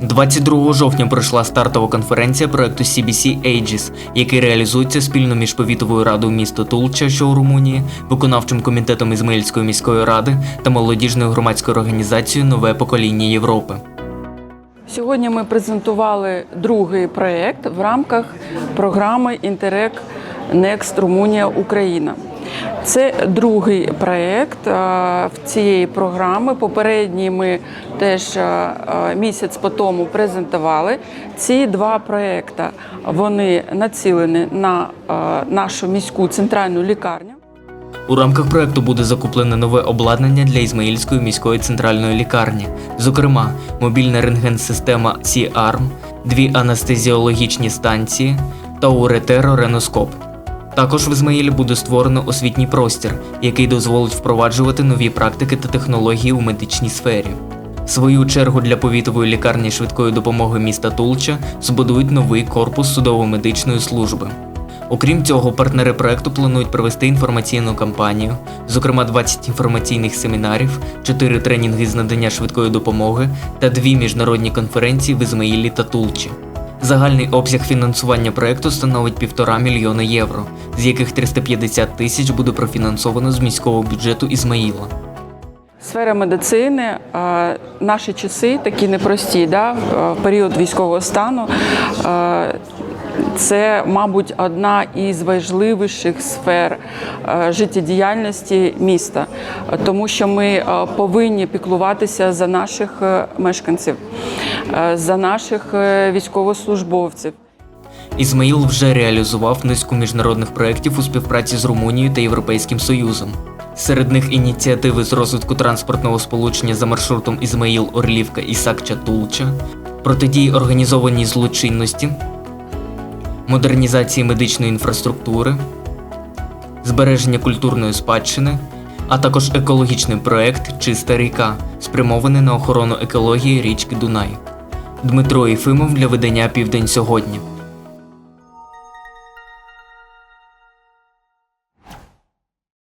22 жовтня пройшла стартова конференція проекту CBC Aegis, який реалізується спільно між повітовою радою міста Тулча, що у Румунії, виконавчим комітетом Ізмаїльської міської ради та молодіжною громадською організацією Нове покоління Європи. Сьогодні ми презентували другий проєкт в рамках програми Інтерек Next Румунія Україна. Це другий проєкт е, цієї програми. Попередній ми теж е, е, місяць по тому презентували. Ці два проєкти вони націлені на нашу міську центральну лікарню. У рамках проекту буде закуплене нове обладнання для Ізмаїльської міської центральної лікарні, зокрема, мобільна рентген-система C-ARM, дві анестезіологічні станції та уретеро-реноскоп. Також в Ізмаїлі буде створено освітній простір, який дозволить впроваджувати нові практики та технології у медичній сфері. В свою чергу для повітової лікарні швидкої допомоги міста Тулча збудують новий корпус судово-медичної служби. Окрім цього, партнери проекту планують провести інформаційну кампанію, зокрема 20 інформаційних семінарів, 4 тренінги з надання швидкої допомоги та дві міжнародні конференції в Ізмаїлі та Тулчі. Загальний обсяг фінансування проекту становить півтора мільйона євро, з яких 350 тисяч буде профінансовано з міського бюджету Ізмаїла. Сфера медицини, наші часи такі непрості, да, період військового стану. Це, мабуть, одна із важливіших сфер е, життєдіяльності міста, тому що ми е, повинні піклуватися за наших е, мешканців, за наших військовослужбовців. Ізмаїл вже реалізував низку міжнародних проєктів у співпраці з Румунією та Європейським Союзом. Серед них ініціативи з розвитку транспортного сполучення за маршрутом Ізмаїл Орлівка і Сакча протидії організованій злочинності, модернізації медичної інфраструктури, збереження культурної спадщини, а також екологічний проект Чиста ріка, спрямований на охорону екології річки Дунай. Дмитро Єфимов для видання Південь сьогодні.